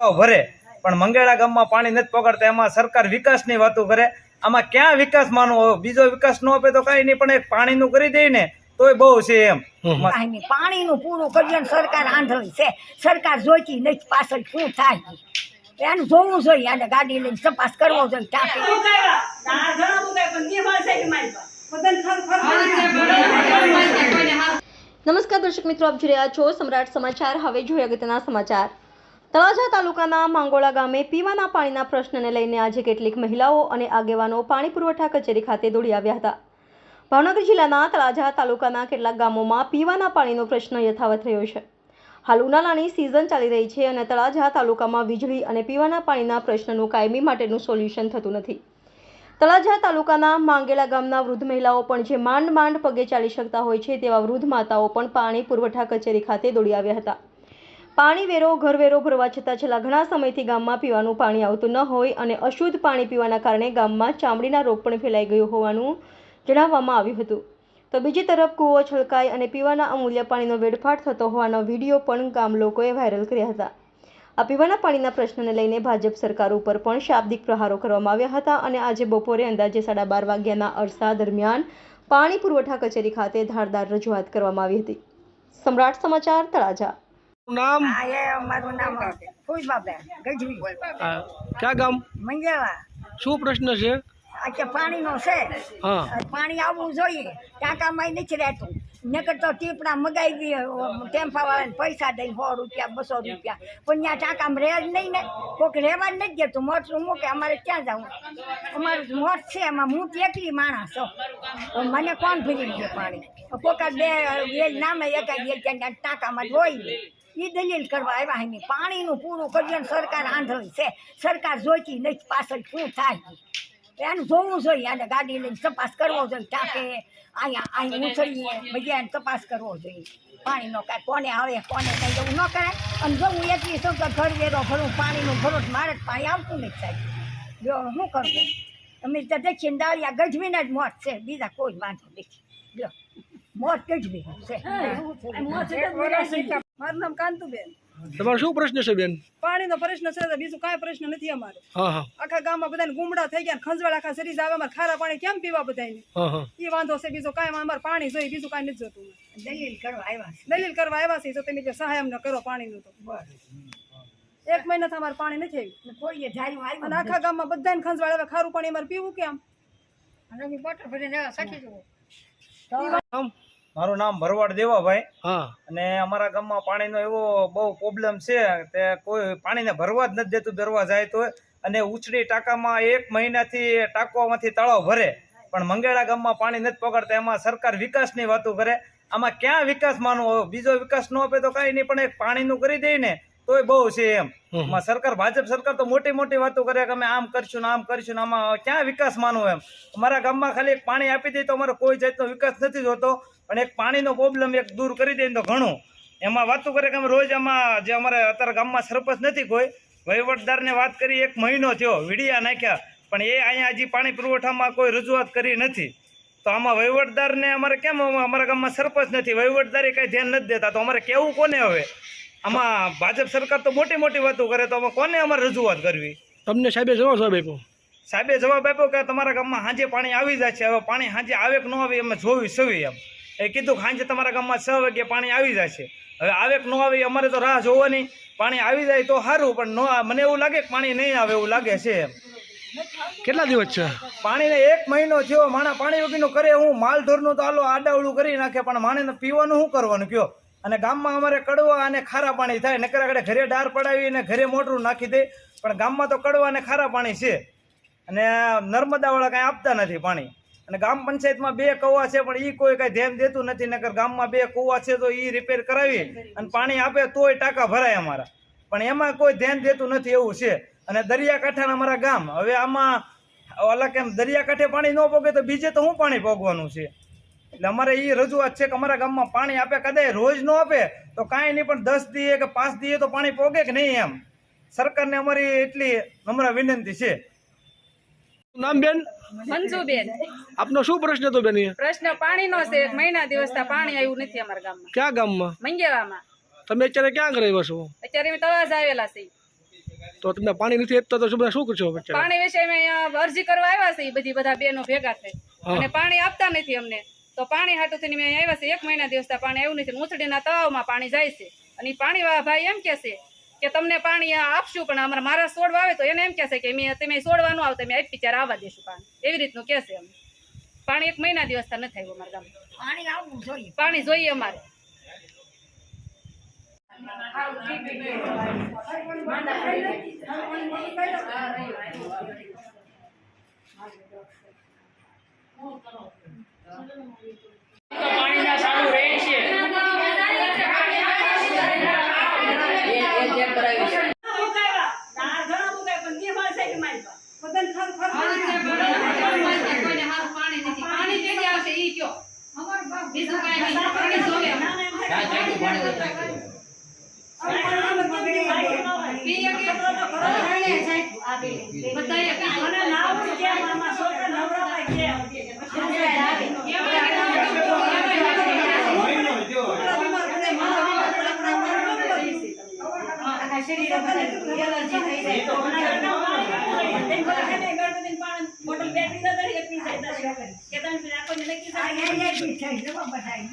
ભરે પણ મંગેળા ગામમાં પાણી નથી પકડતા એમાં સરકાર વિકાસની વાતો કરે. આમાં ક્યાં વિકાસ માનવો બીજો વિકાસ ન આપે તો કઈ નહીં પણ એક પાણીનું કરી દે ને તોય બહુ છે એમ. પાણીનું પૂરું કર્યું સરકાર આંધળી છે. સરકાર જોઈતી નથી પાછળ શું થાય? એનું જોવું જોઈએ અને ગાડી લઈને તપાસ કરવો જોઈએ નમસ્કાર દર્શક મિત્રો આપ જોઈ રહ્યા છો સમ્રાટ સમાચાર. હવે જોઈએ અગત્યના સમાચાર. તળાજા તાલુકાના માંગોળા ગામે પીવાના પાણીના પ્રશ્નને લઈને આજે કેટલીક મહિલાઓ અને આગેવાનો પાણી પુરવઠા કચેરી ખાતે દોડી આવ્યા હતા. ભાવનગર જિલ્લાના તળાજા તાલુકાના કેટલાક ગામોમાં પીવાના પાણીનો પ્રશ્ન યથાવત રહ્યો છે. હાલ ઉનાળાની સિઝન ચાલી રહી છે અને તળાજા તાલુકામાં વીજળી અને પીવાના પાણીના પ્રશ્નનું કાયમી માટેનું સોલ્યુશન થતું નથી. તળાજા તાલુકાના માંગેલા ગામના વૃદ્ધ મહિલાઓ પણ જે માંડ માંડ પગે ચાલી શકતા હોય છે તેવા વૃદ્ધ માતાઓ પણ પાણી પુરવઠા કચેરી ખાતે દોડી આવ્યા હતા. પાણી વેરો ઘરવેરો ભરવા છતાં છેલ્લા ઘણા સમયથી ગામમાં પીવાનું પાણી આવતું ન હોય અને અશુદ્ધ પાણી પીવાના કારણે ગામમાં ચામડીના રોગ પણ ફેલાઈ ગયો હોવાનું જણાવવામાં આવ્યું હતું. તો બીજી તરફ કૂવો, છલકાઈ અને પીવાના અમૂલ્ય પાણીનો વેડફાટ થતો હોવાનો વીડિયો પણ ગામ લોકોએ વાયરલ કર્યા હતા. આ પીવાના પાણીના પ્રશ્નને લઈને ભાજપ સરકાર ઉપર પણ શાબ્દિક પ્રહારો કરવામાં આવ્યા હતા અને આજે બપોરે અંદાજે સાડા બાર વાગ્યાના અરસા દરમિયાન પાણી પુરવઠા કચેરી ખાતે ધારદાર રજૂઆત કરવામાં આવી હતી. સમ્રાટ સમાચાર તળાજા. નામ? મારું નામ ફૂલબાબેન ગજવી આ, ક્યાં ગામ? મંગેવા શું પ્રશ્ન છે? કે પાણીનો છે. હા. પાણી આવવું જોઈએ. ટાંકામાં નથી રહેતું. નકર તો ટીપડા મગાવી દઈએ ટેમ્પા વાળાને પૈસા દઈ સો રૂપિયા બસો રૂપિયા. પણ ત્યાં ટાંકામાં રહે જ નહીં ને. કોઈક રહેવા જ નથી જતું મોટું મૂકે અમારે ક્યાં જવું? અમારું મોટ છે. એમાં હું એકલી માણસ છું. મને કોણ ભરી દે પાણી? કોઈક બે વેલ નામે એકાદ વેલ ત્યાં ટાંકામાં હોય ને. એ દલીલ કરવા આવ્યા એની પાણીનું પૂરું કર્યું સરકાર આંધળી છે. સરકાર જોઈતી નથી પાછળ શું થાય? એનું જોવું જોઈએ અને ગાડી લઈને તપાસ કરવો જોઈએ ટાંકે અહીંયા અહીં ઉછળીએ બધાને તપાસ કરવો જોઈએ. પાણીનો કાંઈ કોને આવે કોને કંઈ એવું ન કરાય. અને જો હું એકલી છું તો ઘર વેરો ભરું પાણીનું ભરું મારે જ પાણી આવતું નથી સાહેબ. જો શું કરવું અમે તો દેખીને દાળિયા ગજવીને જ મોત છે બીજા કોઈ વાંધો નથી. જો મોત ગજવી છે. મારું નામ કાંતુબેન. તમારો શું પ્રશ્ન છે બેન? પાણીનો પ્રશ્ન છે બીજું કાંઈ પ્રશ્ન નથી અમારે. હા હા. આખા ગામમાં બધાને ગુમડા થઈ ગયા ને ખંજવાળ આખા શરીર આવે અમારે ખારા પાણી કેમ પીવા બધાને હા હા. એ વાંધો છે બીજું કાંઈ અમારે પાણી જોઈએ બીજું કાંઈ નથી જોતું. દલીલ કરવા આવ્યા છે. દલીલ કરવા આવ્યા છે જો તમે જે સહાય અમને કરો પાણીનું તો. એક મહિનાથી અમારે પાણી નથી આવ્યું. કોઈએ જાયું અને આખા ગામમાં બધાને ખંજવાળ આવે ખારું પાણી અમારે પીવું કેમ? નામ મારું નામ ભરવાડ દેવાભાઈ. હા. અને અમારા ગામમાં પાણીનો એવો બહુ પ્રોબ્લેમ છે તે કોઈ પાણીને ભરવા જ નથી દેતું દરવા જાય તો. અને ઉછળી ટાંકામાં એક મહિનાથી ટાંકવામાંથી તળાવ ભરે. પણ મંગેળા ગામમાં પાણી નથી પકડતા એમાં સરકાર વિકાસની વાતો કરે. આમાં ક્યાં વિકાસ માનવો? બીજો વિકાસ ન આપે તો કાંઈ નહીં પણ એક પાણીનું કરી દઈ ને. તોય બહુ છે એમ. સરકાર ભાજપ સરકાર તો મોટી મોટી વાતો કરે કે અમે આમ કરશું ને આમ કરશું ને આમાં ક્યાં વિકાસ માનવો એમ. અમારા ગામમાં ખાલી એક પાણી આપી દે તો અમારો કોઈ જાતનો વિકાસ નથી જોતો પણ એક પાણીનો પ્રોબ્લેમ એક દૂર કરી દે તો ઘણું. એમાં વાતો કરે કે અમે રોજ આમાં જે અમારે અત્યારે ગામમાં સરપંચ નથી કોઈ વહીવટદારને વાત કરી એક મહિનો થયો વીડિયા નાખ્યા પણ એ અહીંયા હજી પાણી પુરવઠામાં કોઈ રજૂઆત કરી નથી. તો આમાં વહીવટદારને અમારે કેમ અમારા ગામમાં સરપંચ નથી? વહીવટદારે કાંઈ ધ્યાન નથી દેતા. તો અમારે કેવું કોને હવે? આમાં ભાજપ સરકાર તો મોટી મોટી વાતો કરે તો અમે કોને અમારે રજૂઆત કરવી? તમને સાહેબે જવાબ સાહેબ આપ્યો. સાહેબે જવાબ આપ્યો કે તમારા ગામમાં સાંજે પાણી આવી જાય છે હવે પાણી સાંજે આવે કે ન આવે અમે જોવી સવી એમ. એ કીધું કે સાંજે તમારા ગામમાં છ વાગે પાણી આવી જાય છે. હવે આવે કે ન આવે અમારે તો રાહ જોવાની. પાણી આવી જાય તો સારું પણ ન મને એવું લાગે કે પાણી નહીં આવે એવું લાગે છે એમ. કેટલા દિવસ છે? પાણીને એક મહિનો થયો માણા પાણી વગીનું કરે હું માલ ઢોરનું તો આલો આડાવડું કરી નાખે પણ માણીને પીવાનું શું કરવાનું કયો? અને ગામમાં અમારે કડવા અને ખારા પાણી થાય. નકર આગળ ઘરે ડાર પડાવી અને ઘરે મોટરું નાખી દે. પણ ગામમાં તો કડવા અને ખારા પાણી છે. અને નર્મદાવાળા કાંઈ આપતા નથી પાણી. અને ગામ પંચાયતમાં બે કૌવા છે, પણ એ કોઈ કાંઈ ધ્યાન દેતું નથી. નકર ગામમાં બે કૌવા છે, તો એ રિપેર કરાવી અને પાણી આપે તોય ટાંકા ભરાય અમારા. પણ એમાં કોઈ ધ્યાન દેતું નથી એવું છે. અને દરિયાકાંઠાના અમારા ગામ, હવે આમાં ઓલા કેમ, દરિયાકાંઠે પાણી ન પોગે તો બીજે તો શું પાણી પોગવાનું છે? એટલે અમારે એ રજૂઆત છે કે અમારા ગામમાં પાણી આપે કદાચ રોજ ન આપે તો કાંઈ નહીં પણ દસ દીએ કે પાંચ દીએ તો પાણી પોગે કે નહીં એમ? સરકારને અમારી એટલી નમ્ર વિનંતી છે. નામ બેન? મંજુબેન. આપનો શું પ્રશ્ન હતો બેન પ્રશ્ન પાણીનો છે એક મહિના દિવસ પાણી આવ્યું નથી અમારા ગામમાં. ક્યાં ગામમાં? મંગેવામાં. તમે અત્યારે ક્યાં છો? અત્યારે અમે આવેલા છે તો તમને પાણી નથી આપતા તો બધા શું કરશો પાણી વિશે અમે અહીંયા અરજી કરવા આવ્યા છે બધી બધા બેનો ભેગા થઈ. અને પાણી આપતા નથી અમને. તો પાણી હાટું થઈને અમે આવ્યા છે. એક મહિના દિવસ પાણી આવ્યું નથી. ઉંચડીના તળાવમાં પાણી જાય છે. અને પાણી વાળા ભાઈ એમ કે છે કે તમને પાણી આપશું પણ અમારા મારા છોડવા આવે તો એને એમ કહેશે કે મેં તમે છોડવાનું આવો તમે આપી ત્યારે આવવા દેશું પાણી. એવી રીતનું કહેશે અમે પાણી એક મહિના દિવસ નથી આવ્યું અમારા ગામમાં. પાણી આવવું જોઈએ. પાણી જોઈએ અમારે. બધાને ખર ખર કોઈને હારું પાણી નથી પાણી કેદી આવશે ઈ કયો બીજું કાંઈ નહીં પાણી જોઈએ અમારે. પીએ કે? બધાએ પીએ. આ એ એ બી થઈ બધાય.